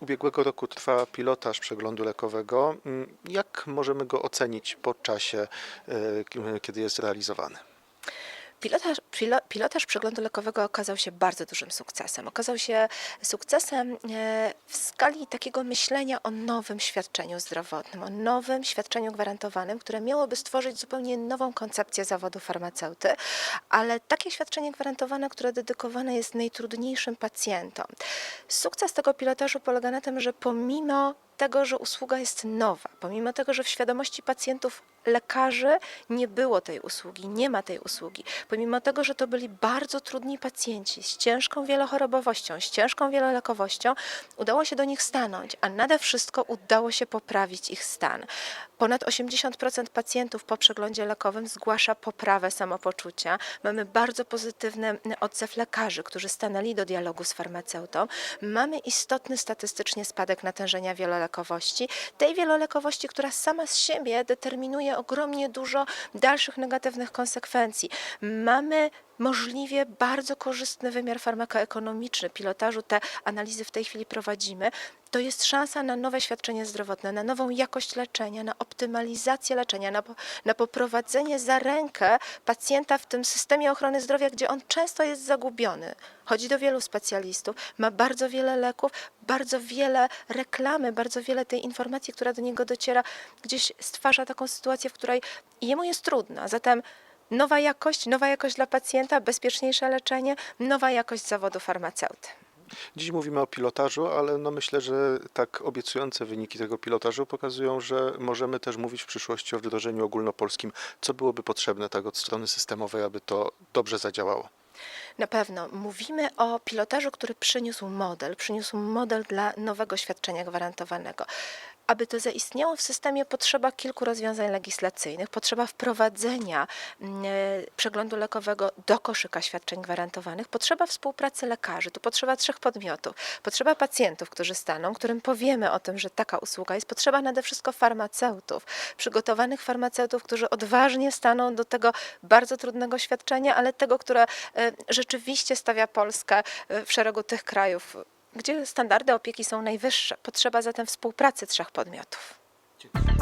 ubiegłego roku trwa pilotaż przeglądu lekowego. Mm, Jak możemy go ocenić po czasie, e, kiedy jest realizowany? Pilotaż, pilo, pilotaż przeglądu lekowego okazał się bardzo dużym sukcesem. Okazał się sukcesem e, w skali takiego myślenia o nowym świadczeniu zdrowotnym, o nowym świadczeniu gwarantowanym, które miałoby stworzyć zupełnie nową koncepcję zawodu farmaceuty, ale takie świadczenie gwarantowane, które dedykowane jest najtrudniejszym pacjentom. Sukces tego pilotażu polega na tym, że pomimo tego, że usługa jest nowa, pomimo tego, że w świadomości pacjentów lekarzy nie było tej usługi, nie ma tej usługi, pomimo tego, że to byli bardzo trudni pacjenci z ciężką wielochorobowością, z ciężką wielolekowością, udało się do nich stanąć, a nade wszystko udało się poprawić ich stan. Ponad 80% pacjentów po przeglądzie lekowym zgłasza poprawę samopoczucia. Mamy bardzo pozytywny odzew lekarzy, którzy stanęli do dialogu z farmaceutą. Mamy istotny statystycznie spadek natężenia wielolekowości, tej wielolekowości, która sama z siebie determinuje ogromnie dużo dalszych negatywnych konsekwencji. Mamy możliwie bardzo korzystny wymiar farmakoekonomiczny pilotażu. Te analizy w tej chwili prowadzimy. To jest szansa na nowe świadczenie zdrowotne, na nową jakość leczenia, na optymalizację leczenia, na, na poprowadzenie za rękę pacjenta w tym systemie ochrony zdrowia, gdzie on często jest zagubiony. Chodzi do wielu specjalistów, ma bardzo wiele leków, bardzo wiele reklamy, bardzo wiele tej informacji, która do niego dociera, gdzieś stwarza taką sytuację, w której jemu jest trudna. Zatem nowa jakość, nowa jakość dla pacjenta, bezpieczniejsze leczenie, nowa jakość zawodu farmaceuty. Dziś mówimy o pilotażu, ale no myślę, że tak obiecujące wyniki tego pilotażu pokazują, że możemy też mówić w przyszłości o wdrożeniu ogólnopolskim. Co byłoby potrzebne tak od strony systemowej, aby to dobrze zadziałało? Na pewno mówimy o pilotażu, który przyniósł model, przyniósł model dla nowego świadczenia gwarantowanego. Aby to zaistniało w systemie, potrzeba kilku rozwiązań legislacyjnych, potrzeba wprowadzenia mm, e, przeglądu lekowego do koszyka świadczeń gwarantowanych, potrzeba współpracy lekarzy, tu potrzeba trzech podmiotów. Potrzeba pacjentów, którzy staną, którym powiemy o tym, że taka usługa jest, potrzeba nade wszystko farmaceutów, przygotowanych farmaceutów, którzy odważnie staną do tego bardzo trudnego świadczenia, ale tego, które e, rzeczywiście stawia Polskę e, w szeregu tych krajów, gdzie standardy opieki są najwyższe. Potrzeba zatem współpracy trzech podmiotów. Dziękuję.